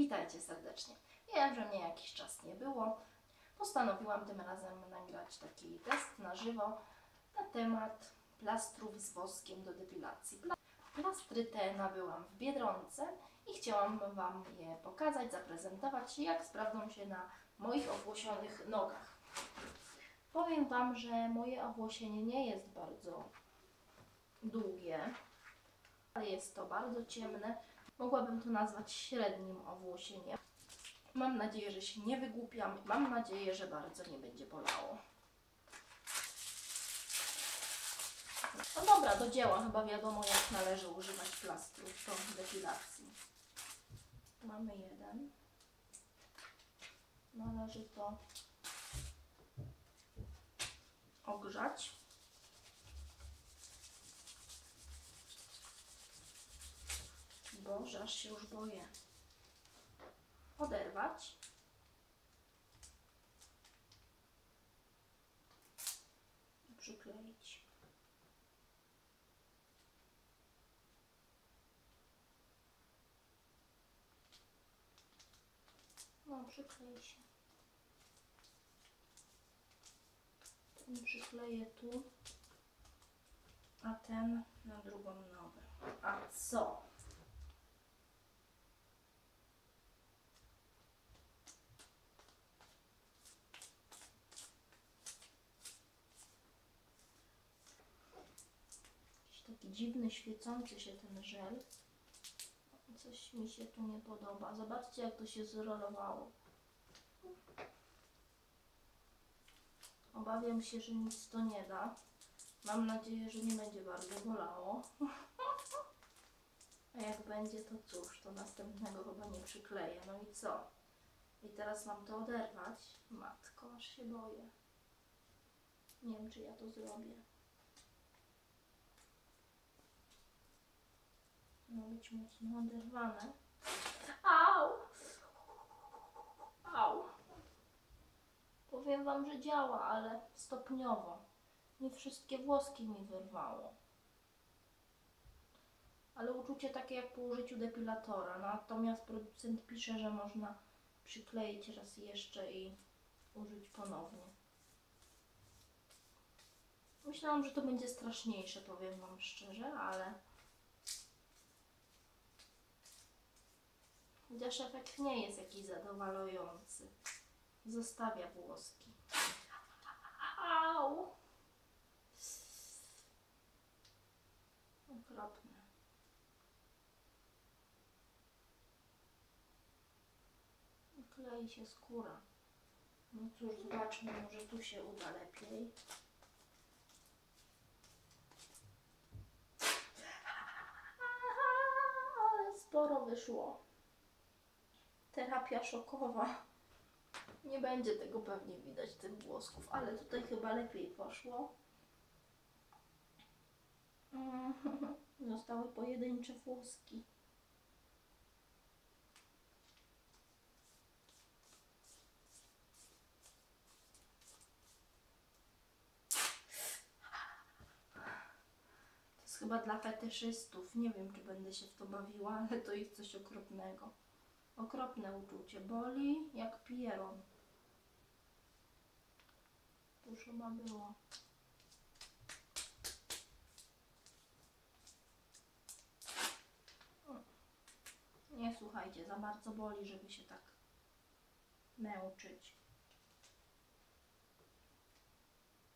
Witajcie serdecznie. Ja, że mnie jakiś czas nie było, postanowiłam tym razem nagrać taki test na żywo na temat plastrów z woskiem do depilacji. Pla- Plastry te nabyłam w Biedronce i chciałam Wam je pokazać, zaprezentować, jak sprawdzą się na moich owłosionych nogach. Powiem Wam, że moje owłosienie nie jest bardzo długie, ale jest to bardzo ciemne. Mogłabym to nazwać średnim owłosieniem. Mam nadzieję, że się nie wygłupiam. Mam nadzieję, że bardzo nie będzie bolało. No dobra, do dzieła. Chyba wiadomo, jak należy używać plastrów do depilacji. Mamy jeden. Należy to ogrzać. Boże, aż się już boję. Oderwać. Przykleić. No, przyklei się. Ten przykleję tu, a ten na drugą nogę. A co? Jakiś taki dziwny, świecący się ten żel. Coś mi się tu nie podoba. Zobaczcie, jak to się zrolowało. Obawiam się, że nic to nie da. Mam nadzieję, że nie będzie bardzo bolało. A jak będzie, to cóż, to następnego chyba nie przykleję. No i co? I teraz mam to oderwać. Matko, aż się boję. Nie wiem, czy ja to zrobię. Ma być mocno oderwane. Au! Au! Powiem Wam, że działa, ale stopniowo. Nie wszystkie włoski mi wyrwało. Ale uczucie takie jak po użyciu depilatora. Natomiast producent pisze, że można przykleić raz jeszcze i użyć ponownie. Myślałam, że to będzie straszniejsze, powiem Wam szczerze, ale chociaż efekt nie jest jakiś zadowalający. Zostawia włoski. Au! Okropne. Klei się skóra. No cóż, zobaczmy, może tu się uda lepiej. Ale sporo wyszło. Terapia szokowa. Nie będzie tego pewnie widać, tych włosków, ale tutaj chyba lepiej poszło. Mm, Zostały pojedyncze włoski. To jest chyba dla fetyszystów. Nie wiem, czy będę się w to bawiła, ale to jest coś okropnego. Okropne uczucie. Boli jak pieron. Już chyba było. Nie słuchajcie, za bardzo boli, żeby się tak męczyć.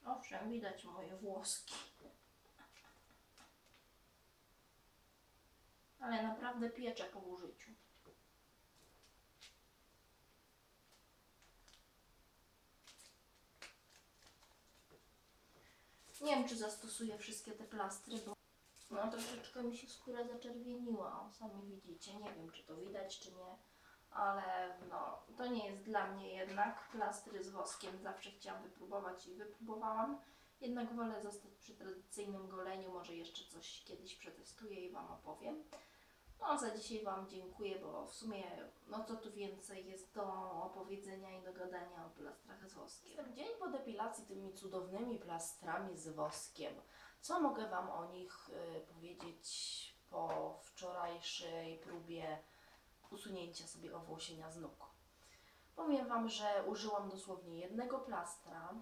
Owszem, widać moje włoski. Ale naprawdę piecze po użyciu. Nie wiem, czy zastosuję wszystkie te plastry, bo no troszeczkę mi się skóra zaczerwieniła. Sami widzicie. Nie wiem, czy to widać, czy nie. Ale no, to nie jest dla mnie jednak. Plastry z woskiem zawsze chciałam wypróbować i wypróbowałam. Jednak wolę zostać przy tradycyjnym goleniu. Może jeszcze coś kiedyś przetestuję i Wam opowiem. Za dzisiaj Wam dziękuję, bo w sumie, no co tu więcej jest do opowiedzenia i do gadania o plastrach z woskiem. Dzień po depilacji tymi cudownymi plastrami z woskiem. Co mogę Wam o nich y, powiedzieć po wczorajszej próbie usunięcia sobie owłosienia z nóg. Powiem Wam, że użyłam dosłownie jednego plastra,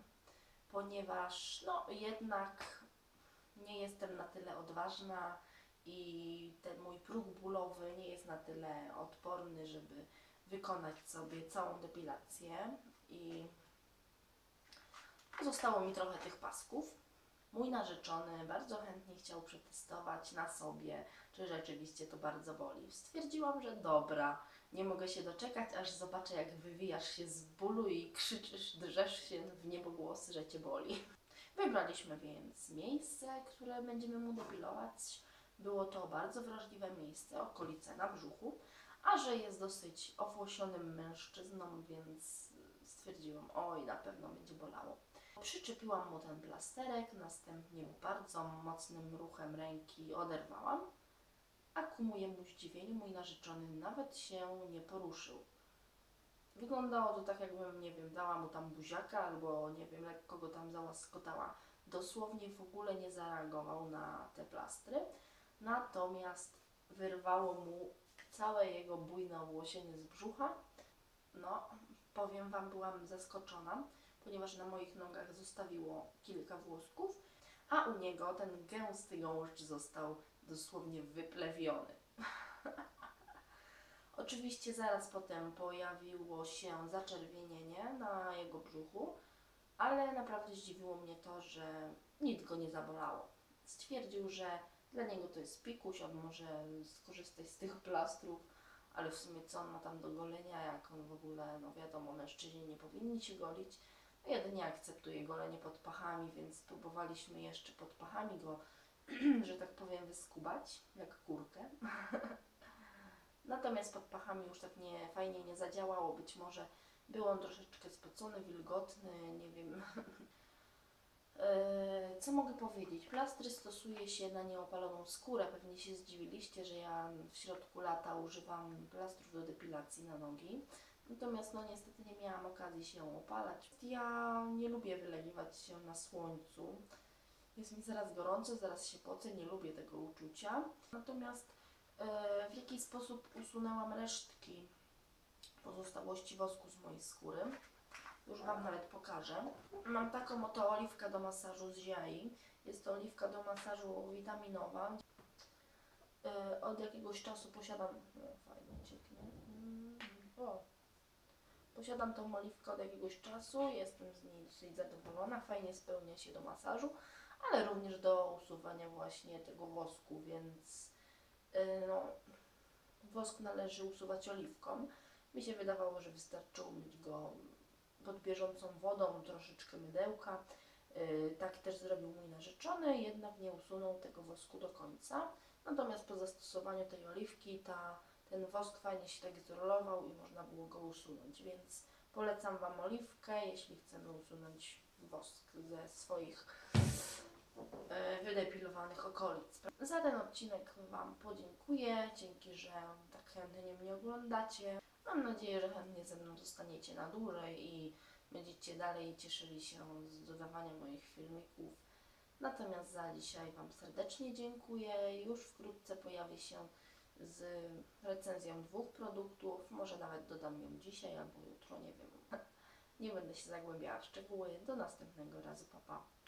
ponieważ no jednak nie jestem na tyle odważna i ten mój próg bólowy nie jest na tyle odporny, żeby wykonać sobie całą depilację i zostało mi trochę tych pasków. Mój narzeczony bardzo chętnie chciał przetestować na sobie, czy rzeczywiście to bardzo boli. Stwierdziłam, że dobra, nie mogę się doczekać, aż zobaczę, jak wywijasz się z bólu i krzyczysz, drzesz się w niebogłosy, że cię boli. Wybraliśmy więc miejsce, które będziemy mu depilować. Było to bardzo wrażliwe miejsce, okolice na brzuchu, a że jest dosyć owłosionym mężczyzną, więc stwierdziłam, oj, na pewno będzie bolało. Przyczepiłam mu ten plasterek, następnie bardzo mocnym ruchem ręki oderwałam, a ku mojemu zdziwieniu mój narzeczony nawet się nie poruszył. Wyglądało to tak, jakbym, nie wiem, dała mu tam buziaka albo, nie wiem, lekko go tam załaskotała. Dosłownie w ogóle nie zareagował na te plastry, natomiast wyrwało mu całe jego bujne owłosienie z brzucha. No, powiem Wam, byłam zaskoczona, ponieważ na moich nogach zostawiło kilka włosków, a u niego ten gęsty gąszcz został dosłownie wyplewiony. Oczywiście zaraz potem pojawiło się zaczerwienienie na jego brzuchu, ale naprawdę zdziwiło mnie to, że nic go nie zabolało. Stwierdził, że dla niego to jest pikuś, on może skorzystać z tych plastrów, ale w sumie co on ma tam do golenia, jak on w ogóle, no wiadomo, mężczyźni nie powinni się golić. No jedynie akceptuje golenie pod pachami, więc próbowaliśmy jeszcze pod pachami go, że tak powiem, wyskubać, jak kurkę. Natomiast pod pachami już tak nie fajnie nie zadziałało. Być może był on troszeczkę spocony, wilgotny, nie wiem. E, Co mogę powiedzieć? Plastry stosuje się na nieopaloną skórę. Pewnie się zdziwiliście, że ja w środku lata używam plastrów do depilacji na nogi. Natomiast no niestety nie miałam okazji się opalać. Ja nie lubię wylegiwać się na słońcu. Jest mi zaraz gorąco, zaraz się pocę, nie lubię tego uczucia. Natomiast e, w jaki sposób usunęłam resztki pozostałości wosku z mojej skóry. Już Wam nawet pokażę. Mam taką oto oliwkę do masażu z ziai. Jest to oliwka do masażu witaminowa. E, Od jakiegoś czasu posiadam... Fajnie cieknie. Mm, O. Posiadam tą oliwkę od jakiegoś czasu. Jestem z niej dosyć zadowolona. Fajnie spełnia się do masażu, ale również do usuwania właśnie tego wosku, więc e, no, wosk należy usuwać oliwką. Mi się wydawało, że wystarczy umyć go bieżącą wodą, troszeczkę mydełka. Yy, tak też zrobił mój narzeczony, jednak nie usunął tego wosku do końca. Natomiast po zastosowaniu tej oliwki ta, ten wosk fajnie się tak zrolował i można było go usunąć, więc polecam Wam oliwkę, jeśli chcemy usunąć wosk ze swoich e, wydepilowanych okolic. Za ten odcinek Wam podziękuję. Dzięki, że tak chętnie mnie oglądacie. Mam nadzieję, że chętnie ze mną zostaniecie na dłużej i będziecie dalej cieszyli się z dodawania moich filmików. Natomiast za dzisiaj Wam serdecznie dziękuję. Już wkrótce pojawi się z recenzją dwóch produktów. Może nawet dodam ją dzisiaj albo jutro, nie wiem. Nie będę się zagłębiała w szczegóły. Do następnego razu, papa. Pa.